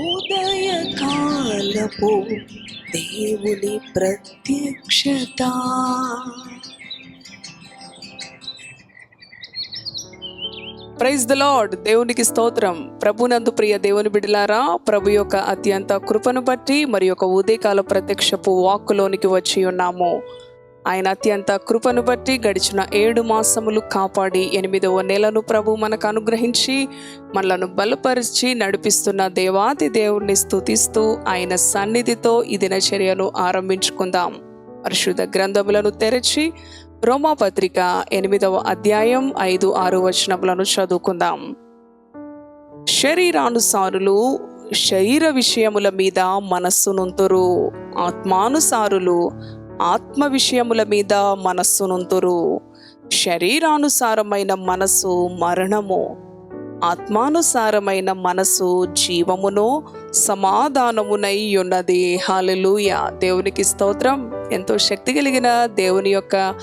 ఉదయకాలపు దేవుని ప్రత్యక్షత. ప్రైజ్ ద లార్డ్ దేవునికి స్తోత్రం. ప్రభునందు ప్రియ దేవుని బిడలారా ప్రభు యొక్క అత్యంత కృపను బట్టి మరి యొక్క ఉదయకాల ప్రత్యక్షపు వాక్కులోనికి వచ్చి ఉన్నాము. ఆయన అత్యంత కృపను బట్టి గడిచిన ఏడు మాసములు కాపాడి ఎనిమిదవ నెలను ప్రభు మనకు అనుగ్రహించి మనలను బలపరిచి నడిపిస్తున్న దేవాది దేవుణ్ణి స్థుతిస్తూ ఆయన సన్నిధితో ఈ దినచర్యను ఆరంభించుకుందాం. పరిశుద్ధ గ్రంథములను తెరచి రోమాపత్రిక ఎనిమిదవ అధ్యాయం ఐదు ఆరు వచనములను చదువుకుందాం. శరీరానుసారులు శరీర విషయముల మీద మనస్సునుంతురు. ఆత్మానుసారులు ఆత్మ విషయముల మీద మనస్సునుంతురు శరీరానుసారమైన మనసు మరణము. ఆత్మానుసారమైన మనసు జీవమును సమాధానమునై ఉన్నది. హాలలుయ దేవునికి స్తోత్రం. ఎంతో శక్తి కలిగిన దేవుని యొక్క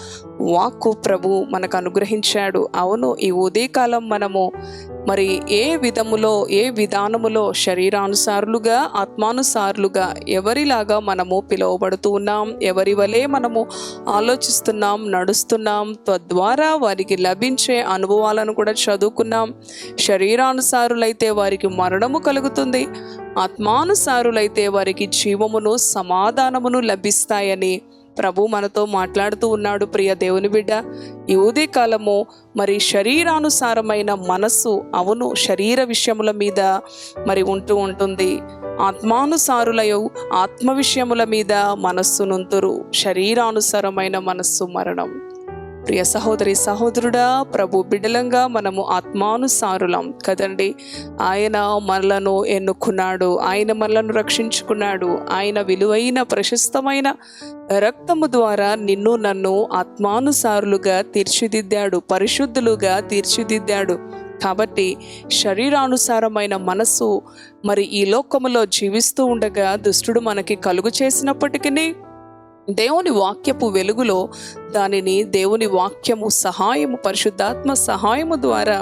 వాక్కు ప్రభు మనకు అనుగ్రహించాడు. అవును ఈ ఉదయకాలం మనము మరి ఏ విధములో ఏ విధానములో శరీరానుసారులుగా ఆత్మానుసారులుగా ఎవరిలాగా మనము పిలువబడుతూ ఉన్నాం ఎవరి వలె మనము ఆలోచిస్తున్నాం నడుస్తున్నాం తద్వారా వారికి లభించే అనుభవాలను కూడా చదువుకున్నాం. శరీరానుసారులైతే వారికి మరణము కలుగుతుంది. ఆత్మానుసారులైతే వారికి జీవమును సమాధానమును లభిస్తాయని ప్రభు మనతో మాట్లాడుతూ ఉన్నాడు ప్రియ దేవుని బిడ్డ. ఈ ఉదయ కాలము మరి శరీరానుసారమైన మనస్సు అవును శరీర విషయముల మీద మరి ఉంటూ ఉంటుంది. ఆత్మానుసారులయు ఆత్మ విషయముల మీద మనస్సు నుంతురు శరీరానుసారమైన మనస్సు మరణం. ప్రియ సహోదరి సహోదరుడా ప్రభు బిడ్డలంగా మనము ఆత్మానుసారులం కదండి. ఆయన మనలను ఎన్నుకున్నాడు ఆయన మనలను రక్షించుకున్నాడు. ఆయన విలువైన ప్రశస్తమైన రక్తము ద్వారా నిన్ను నన్ను ఆత్మానుసారులుగా తీర్చిదిద్దాడు పరిశుద్ధులుగా తీర్చిదిద్దాడు. కాబట్టి శరీరానుసారమైన మనస్సు మరి ఈ లోకములో జీవిస్తూ ఉండగా దుష్టుడు మనకి కలుగు చేసినప్పటికీ దేవుని వాక్యపు వెలుగులో దానిని దేవుని వాక్యము సహాయము పరిశుద్ధాత్మ సహాయము ద్వారా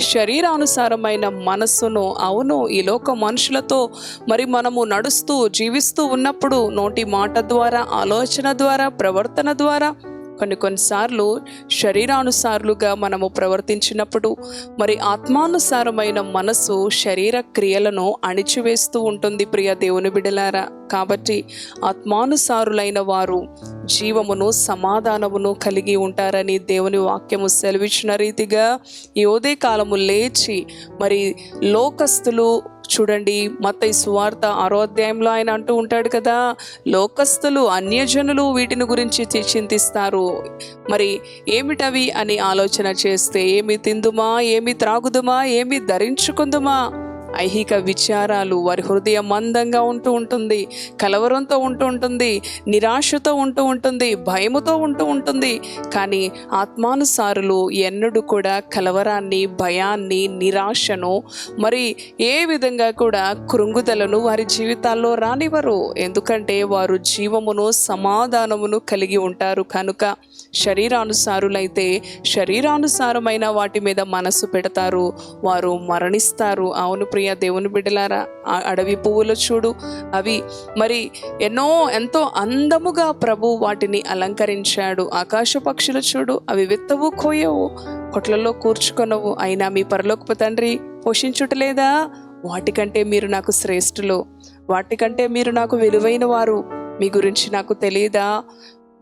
శరీరానుసారమైన మనస్సును అవును ఈ లోక మనుషులతో మరి మనము నడుస్తూ జీవిస్తూ ఉన్నప్పుడు నోటి మాట ద్వారా ఆలోచన ద్వారా ప్రవర్తన ద్వారా కొన్ని కొన్నిసార్లు శరీరానుసారులుగా మనము ప్రవర్తించినప్పుడు మరి ఆత్మానుసారమైన మనసు శరీర క్రియలను అణిచివేస్తూ ఉంటుంది ప్రియ దేవుని బిడలారా. కాబట్టి ఆత్మానుసారులైన వారు జీవమును సమాధానమును కలిగి ఉంటారని దేవుని వాక్యము సెలవిచ్చిన రీతిగా ఈ ఉదయ కాలము లేచి మరి లోకస్తులు చూడండి మత సువార్త ఆరో అధ్యాయంలో ఆయన అంటూ ఉంటాడు కదా లోకస్తులు అన్యజనులు వీటిని గురించి చింతిస్తారు. మరి ఏమిటవి అని ఆలోచన చేస్తే ఏమి తిందుమా ఏమి త్రాగుదుమా ఏమి ధరించుకుందుమా? ఐహిక విచారాలు వారి హృదయం మందంగా ఉంటూ ఉంటుంది కలవరంతో ఉంటూ ఉంటుంది నిరాశతో ఉంటూ ఉంటుంది భయముతో ఉంటూ ఉంటుంది. కానీ ఆత్మానుసారులు ఎన్నడూ కూడా కలవరాన్ని భయాన్ని నిరాశను మరి ఏ విధంగా కూడా కృంగుదలను వారి జీవితాల్లో రానివ్వరు. ఎందుకంటే వారు జీవమును సమాధానమును కలిగి ఉంటారు. కనుక శరీరానుసారులైతే శరీరానుసారమైన వాటి మీద మనసు పెడతారు. వారు మరణిస్తారు. అవును ప్రియ దేవుని బిడ్డలారా ఆ అడవి పువ్వులు చూడు. అవి మరి ఎన్నో ఎంతో అందముగా ప్రభు వాటిని అలంకరించాడు. ఆకాశ పక్షులు చూడు అవి విత్తవు కోయవు కొట్లలో కూర్చుకొనవు. అయినా మీ పరలోకపు తండ్రి పోషించుటలేదా? వాటికంటే మీరు నాకు శ్రేష్ఠులు. వాటికంటే మీరు నాకు విలువైన వారు మీ గురించి నాకు తెలియదా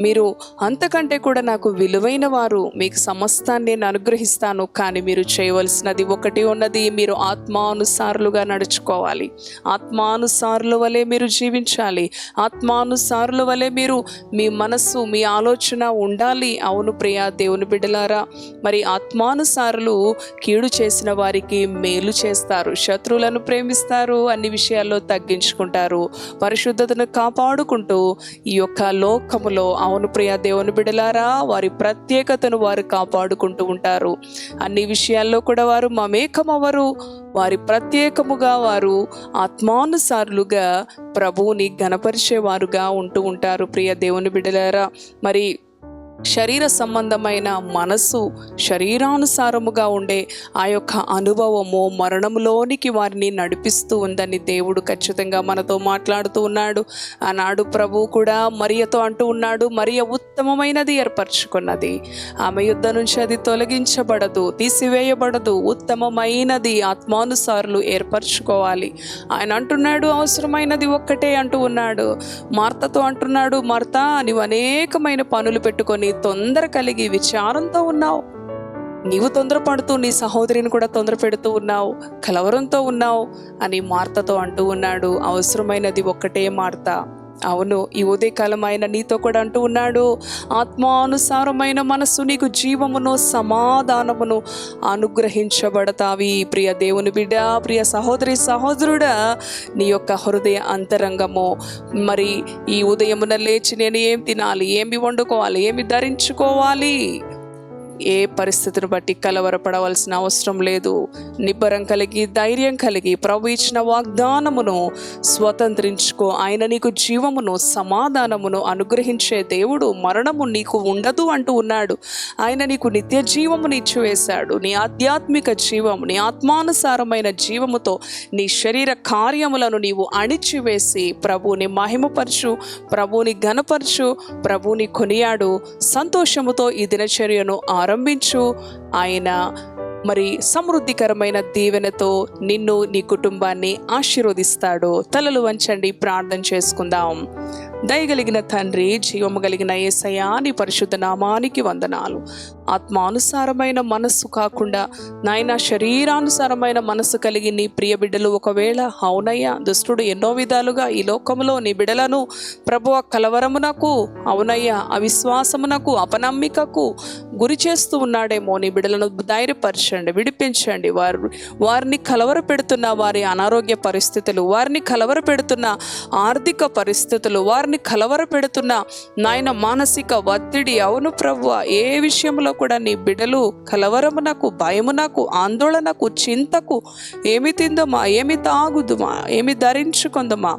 మీరు అంతకంటే కూడా నాకు విలువైన వారు మీకు సమస్తాన్ని నేను అనుగ్రహిస్తాను. కానీ మీరు చేయవలసినది ఒకటి ఉన్నది మీరు ఆత్మానుసారులుగా నడుచుకోవాలి. ఆత్మానుసారుల వలె మీరు జీవించాలి. ఆత్మానుసారుల వలె మీరు మీ మనస్సు మీ ఆలోచన ఉండాలి. అవును ప్రియా దేవుని బిడ్డలారా మరి ఆత్మానుసారులు కీడు చేసిన వారికి మేలు చేస్తారు. శత్రువులను ప్రేమిస్తారు అన్ని విషయాల్లో తగ్గించుకుంటారు. పరిశుద్ధతను కాపాడుకుంటూ ఈ యొక్క లోకములో అవును ప్రియ దేవుని బిడలారా వారి ప్రత్యేకతను వారు కాపాడుకుంటూ ఉంటారు. అన్ని విషయాల్లో కూడా వారు మమేకమవరు వారి ప్రత్యేకముగా వారు ఆత్మానుసారులుగా ప్రభువుని గణపరిచేవారుగా ఉంటూ ఉంటారు ప్రియ దేవుని బిడలారా. మరి శరీర సంబంధమైన మనసు శరీరానుసారముగా ఉండే ఆ యొక్క అనుభవము మరణంలోనికి వారిని నడిపిస్తూ ఉందని దేవుడు ఖచ్చితంగా మనతో మాట్లాడుతూ ఉన్నాడు. ఆనాడు ప్రభు కూడా మరియతో అంటూ ఉన్నాడు మరియ ఉత్తమమైనది ఏర్పరచుకున్నది. ఆమె యుద్ధ నుంచి అది తొలగించబడదు తీసివేయబడదు. ఉత్తమమైనది ఆత్మానుసారులు ఏర్పరచుకోవాలి. ఆయన అంటున్నాడు అవసరమైనది ఒక్కటే అంటూ ఉన్నాడు. మార్తతో అంటున్నాడు మార్త నీవు అనేకమైన పనులు పెట్టుకొని తొందర కలిగి విచారంతో ఉన్నావు. నీవు తొందరపడుతూ నీ సహోదరిని కూడా తొందర పెడుతూ ఉన్నావు. కలవరంతో ఉన్నావు అని మార్తతో అంటూ ఉన్నాడు. అవసరమైనది ఒక్కటే మార్త. అవును ఈ ఉదయకాలం ఆయన నీతో కూడా అంటూ ఉన్నాడు ఆత్మానుసారమైన మనస్సు నీకు జీవమును సమాధానమును అనుగ్రహించబడతావి. ప్రియ దేవుని బిడ్డ ప్రియ సహోదరి సహోదరుడా నీ యొక్క హృదయ అంతరంగము. మరి ఈ ఉదయమున లేచి నేను ఏం తినాలి ఏమి వండుకోవాలి ఏమి ధరించుకోవాలి? ఏ పరిస్థితిని బట్టి కలవరపడవలసిన అవసరం లేదు. నిబ్బరం కలిగి ధైర్యం కలిగి ప్రభు ఇచ్చిన వాగ్దానమును స్వతంత్రించుకో. ఆయన నీకు జీవమును సమాధానమును అనుగ్రహించే దేవుడు మరణము నీకు ఉండదు అంటూ ఉన్నాడు. ఆయన నీకు నిత్య జీవమును ఇచ్చివేశాడు. నీ ఆధ్యాత్మిక జీవము నీ ఆత్మానుసారమైన జీవముతో నీ శరీర కార్యములను నీవు అణిచివేసి ప్రభుని మహిమపరచు ప్రభుని ఘనపరచు ప్రభుని కొనియాడు. సంతోషముతో ఈ దినచర్యను ఆరంభించు. ఆయన మరి సమృద్ధికరమైన దీవెనతో నిన్ను నీ కుటుంబాన్ని ఆశీర్వదిస్తాడు. తలలు వంచండి ప్రార్థన చేసుకుందాం. దయగలిగిన తండ్రి జీవము కలిగిన ఏసయ్యా నీ పరిశుద్ధ నామానికి వందనాలు. ఆత్మానుసారమైన మనస్సు కాకుండా నాయన శరీరానుసారమైన మనస్సు కలిగి నీ ప్రియ బిడ్డలు ఒకవేళ అవునయ్యా దుష్టుడు ఎన్నో విధాలుగా ఈ లోకంలో నీ బిడలను ప్రభువ కలవరమునకు అవునయ్యా అవిశ్వాసమునకు అపనమ్మికకు గురి చేస్తూ ఉన్నాడేమో. నీ బిడలను ధైర్యపరచండి విడిపించండి. వారు వారిని కలవర పెడుతున్న వారి అనారోగ్య పరిస్థితులు వారిని కలవర పెడుతున్న ఆర్థిక పరిస్థితులు వారిని కలవర పెడుతున్న నాయన మానసిక ఒత్తిడి. అవును ప్రభు ఏ విషయంలో కూడా నీ బిడలు కలవరమునకు భయమునకు ఆందోళనకు చింతకు ఏమి తిందమా ఏమి తాగుదుమా ఏమి ధరించుకుందమా?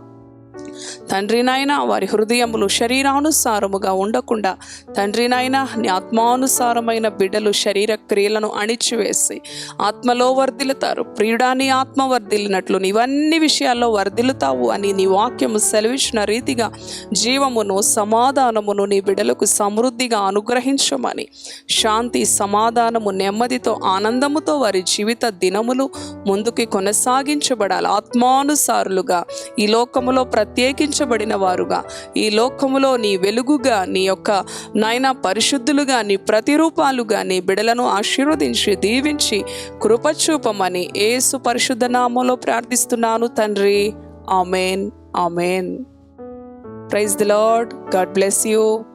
తండ్రి నాయన వారి హృదయములు శరీరానుసారముగా ఉండకుండా తండ్రి నాయన నీ ఆత్మానుసారమైన బిడ్డలు శరీర క్రియలను అణిచివేసి ఆత్మలో వర్ధిల్లుతారు. ప్రియుడాని ఆత్మ వర్ధిల్లినట్లు నీవన్నీ విషయాల్లో వర్ధిల్లుతావు అని నీ వాక్యము సెలవిచ్చిన రీతిగా జీవమును సమాధానమును నీ బిడ్డలకు సమృద్ధిగా అనుగ్రహించమని శాంతి సమాధానము నెమ్మదితో ఆనందముతో వారి జీవిత దినములు ముందుకి కొనసాగించబడాలి. ఆత్మానుసారులుగా ఈ లోకములో ప్రత్యేకించబడిన వారుగా ఈ లోకములో నీ వెలుగుగా నీ యొక్క నాయన పరిశుద్ధులుగా నీ ప్రతిరూపాలుగా నీ బిడలను ఆశీర్వదించి దీవించి కృపచూపమని ఏసు పరిశుద్ధ నామంలో ప్రార్థిస్తున్నాను తండ్రి. Amen. Amen. Praise the Lord. God bless you.